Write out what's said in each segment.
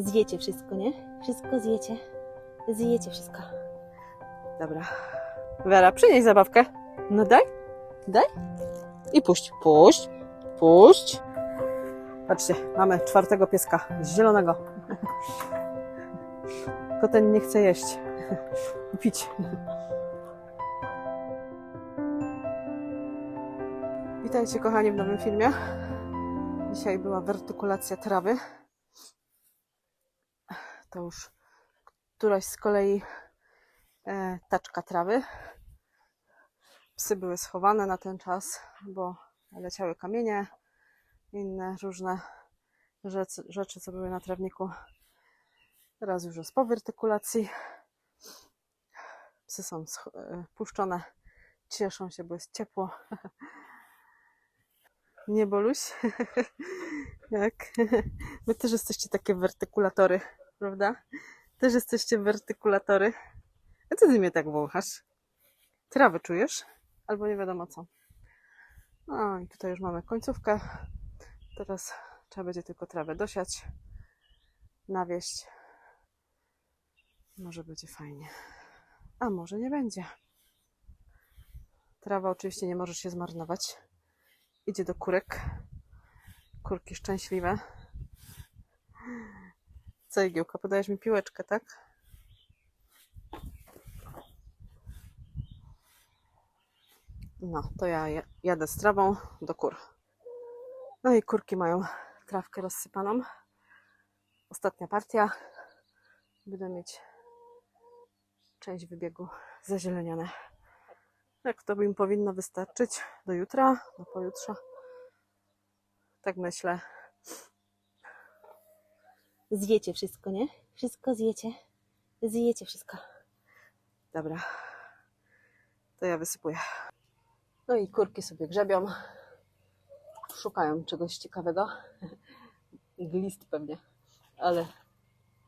Zjecie wszystko, nie? Wszystko zjecie. Zjecie wszystko. Dobra. Wera, przynieś zabawkę. No daj. Daj. I puść. Puść. Puść. Patrzcie, mamy czwartego pieska. Zielonego. Tylko ten nie chce jeść. Pić. Witajcie kochani w nowym filmie. Dzisiaj była wertykulacja trawy. To już któraś z kolei e, taczka trawy. Psy były schowane na ten czas, bo leciały kamienie, inne różne rzeczy, rzeczy co były na trawniku. Teraz już jest po wertykulacji. Psy są e, puszczone, cieszą się, bo jest ciepło. Nie boluś? Jak? Wy też jesteście takie wertykulatory, prawda? Też jesteście wertykulatory. A co ty mnie tak wąchasz? Trawę czujesz? Albo nie wiadomo co. No i tutaj już mamy końcówkę. Teraz trzeba będzie tylko trawę dosiać, nawieść. Może będzie fajnie. A może nie będzie. Trawa oczywiście nie może się zmarnować idzie do kurek. Kurki szczęśliwe. Co, Igiełka, podajesz mi piłeczkę, tak? No, to ja jadę z trawą do kur. No i kurki mają trawkę rozsypaną. Ostatnia partia. Będę mieć część wybiegu zazielenione. Jak to im powinno wystarczyć do jutra, do pojutrze. Tak myślę. Zjecie wszystko, nie? Wszystko zjecie. Zjecie wszystko. Dobra. To ja wysypuję. No i kurki sobie grzebią. Szukają czegoś ciekawego. Glist pewnie. Ale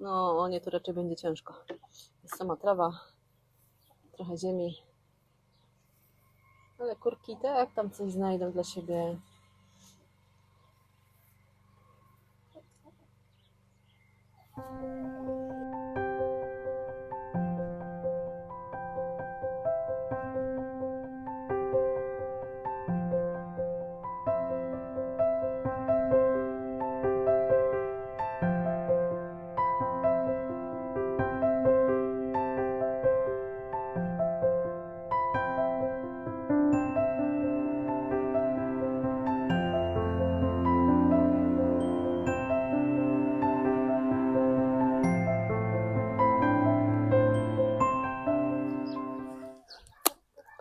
no o nie to raczej będzie ciężko. Jest sama trawa, trochę ziemi, ale kurki tak tam coś znajdą dla siebie.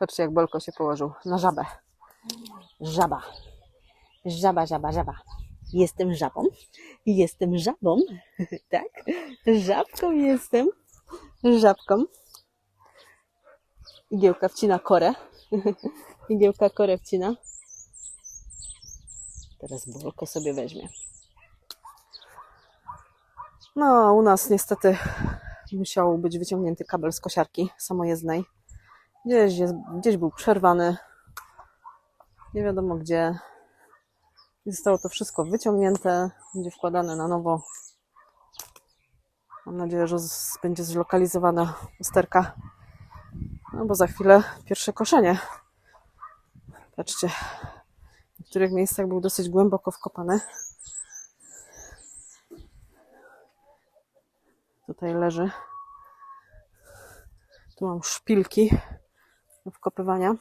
Patrzcie, jak Bolko się położył na żabę. Żaba. Żaba, żaba, żaba. Jestem żabą. Jestem żabą. tak? Żabką jestem. Żabką. Igiełka wcina korę. Igiełka korę wcina. Teraz Bolko sobie weźmie. No, u nas niestety musiał być wyciągnięty kabel z kosiarki samojezdnej. Gdzieś, jest, gdzieś był przerwany. Nie wiadomo gdzie. I Zostało to wszystko wyciągnięte. Będzie wkładane na nowo. Mam nadzieję, że będzie zlokalizowana usterka. No bo za chwilę pierwsze koszenie. Patrzcie. W niektórych miejscach był dosyć głęboko wkopany. Tutaj leży. Tu mam szpilki wkopywania.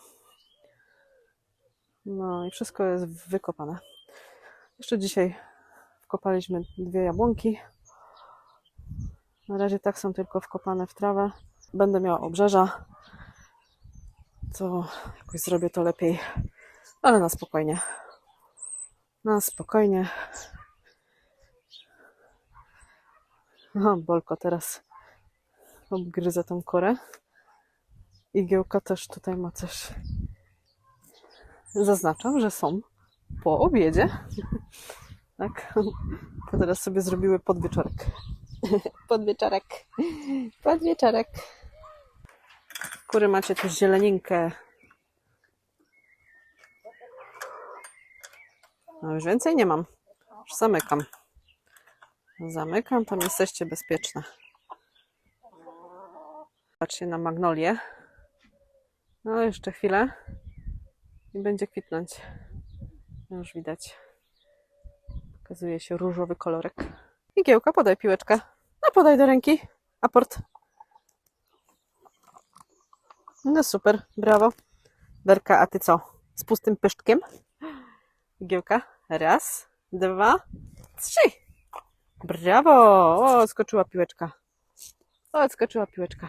No i wszystko jest wykopane. Jeszcze dzisiaj wkopaliśmy dwie jabłonki. Na razie tak są tylko wkopane w trawę. Będę miała obrzeża. To jakoś zrobię to lepiej. Ale na spokojnie. Na spokojnie. Aha, Bolko teraz obgryza tą korę. Igiełka też tutaj ma coś. Zaznaczam, że są po obiedzie. Tak. To teraz sobie zrobiły podwieczorek. Podwieczorek. Podwieczorek. Kury macie tu zieleninkę. No już więcej nie mam. Już zamykam. Zamykam, tam jesteście bezpieczne. Patrzcie na magnolię. No, jeszcze chwilę i będzie kwitnąć. Już widać. Pokazuje się różowy kolorek. Igiełka, podaj piłeczkę. No, podaj do ręki. Aport. No super, brawo. Werka, a ty co? Z pustym pyszczkiem? Igiełka. Raz, dwa, trzy. Brawo! O, skoczyła piłeczka. O, skoczyła piłeczka.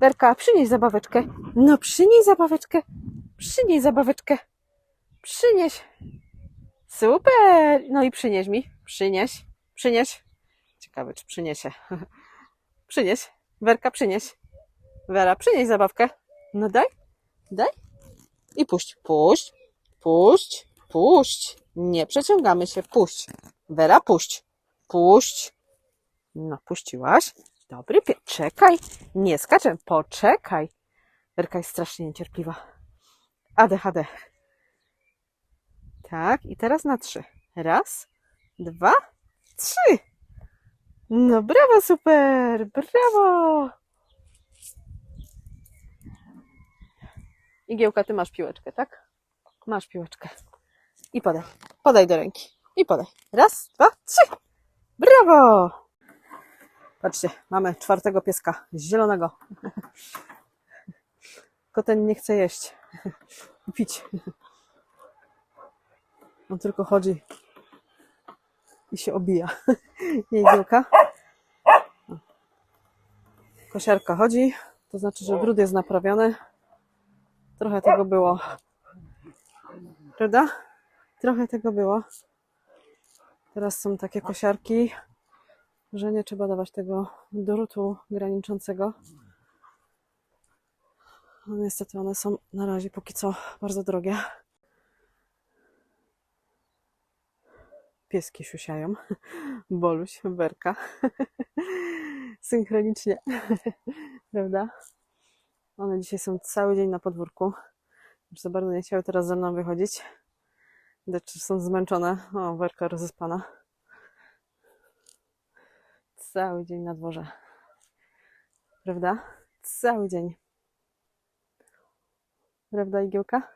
Werka, przynieś zabaweczkę. No, przynieś zabaweczkę. Przynieś zabaweczkę. Przynieś. Super! No i przynieś mi. Przynieś. Przynieś. Ciekawe, czy przyniesie. przynieś. Werka, przynieś. Wera, przynieś zabawkę. No daj. Daj. I puść. Puść. Puść. Puść. Nie przeciągamy się. Puść. Wera, puść. Puść. No, puściłaś. Dobry. Czekaj. Nie skaczę. Poczekaj. Werka jest strasznie niecierpliwa. ADHD. Tak, i teraz na trzy. Raz, dwa, trzy. No brawo, super, brawo. Igiełka, ty masz piłeczkę, tak? Masz piłeczkę. I podaj. Podaj do ręki. I podaj. Raz, dwa, trzy. Brawo! Patrzcie, mamy czwartego pieska, zielonego. Tylko ten nie chce jeść i pić. On tylko chodzi i się obija. Nie igiełka. Kosiarka chodzi, to znaczy, że brud jest naprawiony. Trochę tego było. Prawda? Trochę tego było. Teraz są takie kosiarki, że nie trzeba dawać tego drutu graniczącego. No niestety one są na razie póki co bardzo drogie. Pieski siusiają. Boluś, Berka. Synchronicznie. Prawda? One dzisiaj są cały dzień na podwórku. Już za bardzo nie chciały teraz ze mną wychodzić. Że są zmęczone. O, Werka rozespana. Cały dzień na dworze. Prawda? Cały dzień. Prawda, Igiełka?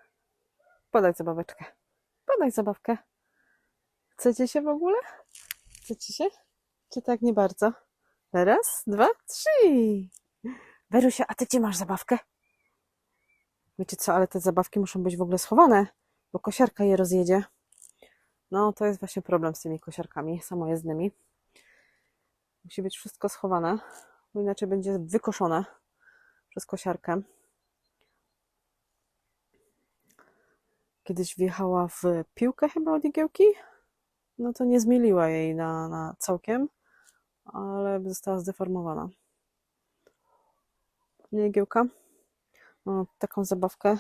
Podaj zabaweczkę. Podaj zabawkę. Chcecie się w ogóle? Chcecie się? Czy tak nie bardzo? Raz, dwa, trzy. Werusia, a ty gdzie masz zabawkę? Wiecie co, ale te zabawki muszą być w ogóle schowane, bo kosiarka je rozjedzie. No, to jest właśnie problem z tymi kosiarkami samojezdnymi. Musi być wszystko schowane, bo inaczej będzie wykoszone przez kosiarkę. Kiedyś wjechała w piłkę chyba od igiełki. No to nie zmieliła jej na, na całkiem, ale została zdeformowana. Nie igiełka? No, taką zabawkę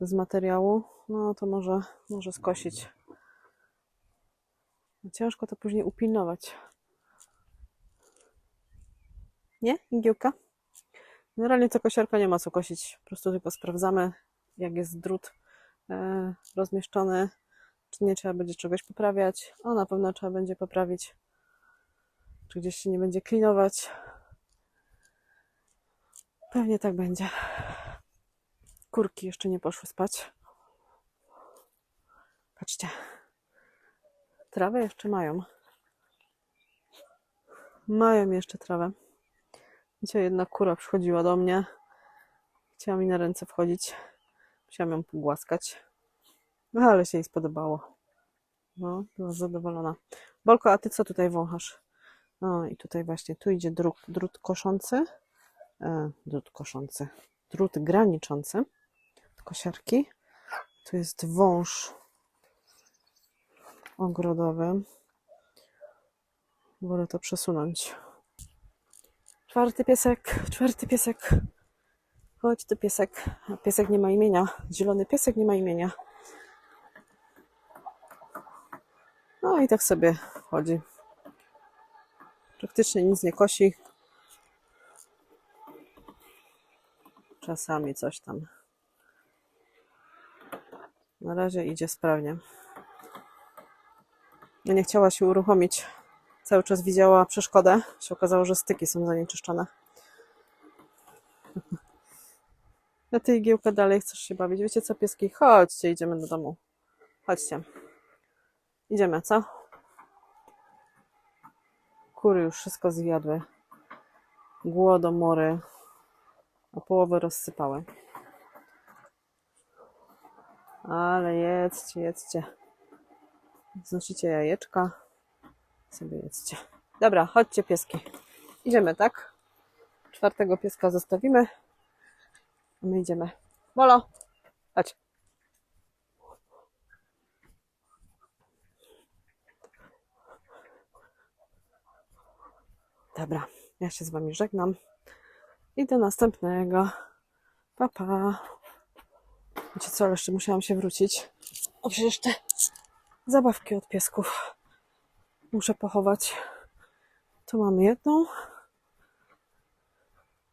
z materiału, no to może, może skosić. Ciężko to później upilnować. Nie, igiełka? Generalnie to kosiarka nie ma co kosić. Po prostu tylko sprawdzamy, jak jest drut e, rozmieszczony, czy nie trzeba będzie czegoś poprawiać. O, na pewno trzeba będzie poprawić. Czy gdzieś się nie będzie klinować. Pewnie tak będzie. Kurki jeszcze nie poszły spać. Patrzcie. Trawę jeszcze mają. Mają jeszcze trawę. Dzisiaj jedna kura przychodziła do mnie. Chciała mi na ręce wchodzić. Musiałam ją pogłaskać. No, ale się jej spodobało. No, była zadowolona. Bolko, a ty co tutaj wąchasz? No i tutaj właśnie, tu idzie drut, drut koszący. E, drut koszący. Drut graniczący. Kosiarki. Tu jest wąż ogrodowy. Wolę to przesunąć. Czwarty piesek, czwarty piesek. Chodź tu piesek. Piesek nie ma imienia. Zielony piesek nie ma imienia. No i tak sobie chodzi. Praktycznie nic nie kosi. Czasami coś tam. Na razie idzie sprawnie. nie chciała się uruchomić. Cały czas widziała przeszkodę. Się okazało, że styki są zanieczyszczone. Na tej igiełkę dalej chcesz się bawić. Wiecie co, pieski? Chodźcie, idziemy do domu. Chodźcie. Idziemy, co? Kury już wszystko zjadły. Głodomory. A połowę rozsypały. Ale jedzcie, jedzcie. Znosicie jajeczka. Sobie jedzcie. Dobra, chodźcie pieski. Idziemy, tak? Czwartego pieska zostawimy. A my idziemy. Bolo, chodź. Dobra, ja się z wami żegnam. I do następnego. Pa, pa. Wiecie co, jeszcze musiałam się wrócić. O, przecież te zabawki od piesków muszę pochować. Tu mamy jedną.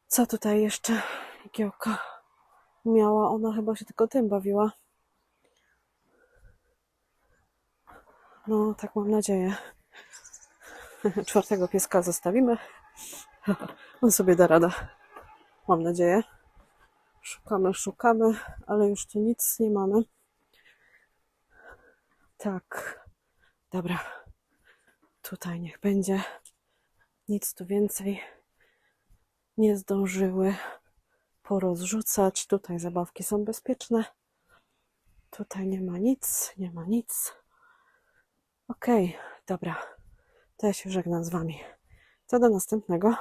Co tutaj jeszcze? Igiełka miała. Ona chyba się tylko tym bawiła. No, tak mam nadzieję. Czwartego pieska zostawimy. On sobie da radę. Mam nadzieję. Szukamy, szukamy, ale już tu nic nie mamy. Tak. Dobra. Tutaj niech będzie. Nic tu więcej nie zdążyły porozrzucać. Tutaj zabawki są bezpieczne. Tutaj nie ma nic, nie ma nic. Okej, dobra. To ja się żegnam z Wami. To do następnego.